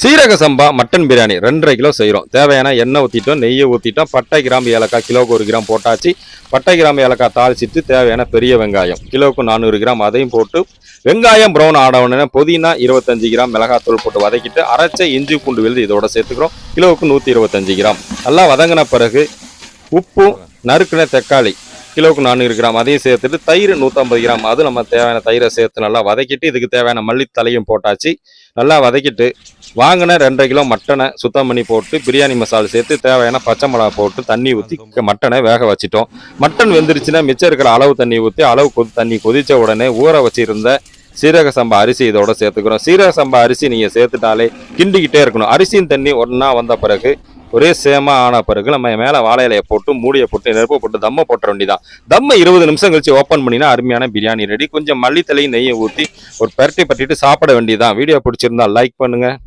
சீரக சம்பா மட்டன் பிரியாணி ரெண்டரை கிலோ செய்கிறோம் தேவையான எண்ணெய் ஊற்றிட்டோம் நெய்யை ஊற்றிட்டோம் பட்டை கிராம்பு ஏலக்காய் கிலோவுக்கு ஒரு கிராம் போட்டாச்சு. பட்டை கிராம்பு ஏலக்காய் தாளிச்சிட்டு தேவையான பெரிய வெங்காயம் கிலோவுக்கு நானூறு கிராம் அதையும் போட்டு வெங்காயம் ப்ரௌன் ஆடவுடனே புதினா இருபத்தஞ்சு கிராம் மிளகாத்தூள் போட்டு வதக்கிட்டு அரைச்ச இஞ்சி பூண்டு விழுது இதோட சேர்த்துக்கிறோம். கிலோவுக்கு நூற்றி இருபத்தஞ்சு கிராம். நல்லா வதங்கின பிறகு உப்பும் நறுக்கின தக்காளி கிலோவுக்கு நானூறு கிராம் அதையும் சேர்த்துட்டு தயிர் நூற்றம்பது கிராம். அது நம்ம தேவையான தயிரை சேர்த்து நல்லா வதக்கிட்டு இதுக்கு தேவையான மல்லித்தலையும் போட்டாச்சு. நல்லா வதக்கிட்டு வாங்கின ரெண்டரை கிலோ மட்டனை சுத்தம் பண்ணி போட்டு பிரியாணி மசாலா சேர்த்து தேவையான பச்சை மிளகா போட்டு தண்ணி ஊற்றி மட்டனை வேக வச்சிட்டோம். மட்டன் வெந்துருச்சுன்னா மிச்சம் இருக்கிற அளவு தண்ணி ஊற்றி அளவு கொதி தண்ணி கொதித்த உடனே ஊற வச்சிருந்த சீரக சம்பா அரிசி இதோட சேர்த்துக்கிறோம். சீரக சம்பா அரிசி நீங்கள் சேர்த்துட்டாலே கிண்டிக்கிட்டே இருக்கணும். அரிசியும் தண்ணி ஒன்றா வந்த பிறகு ஒரே சேமா ஆன பிறகு நம்ம மேலே வாழை இலையை போட்டு மூடியை போட்டு நெருப்பை போட்டு தம்மை போட்ட வேண்டியதான் தம்மை இருபது நிமிஷம் கழிச்சு ஓப்பன் பண்ணினா அருமையான பிரியாணி ரெடி கொஞ்சம் மல்லித்தலையும் நெய்யை ஊற்றி ஒரு பரட்டி பட்டிட்டு சாப்பிட வேண்டியதான் வீடியோ பிடிச்சிருந்தா லைக் பண்ணுங்கள்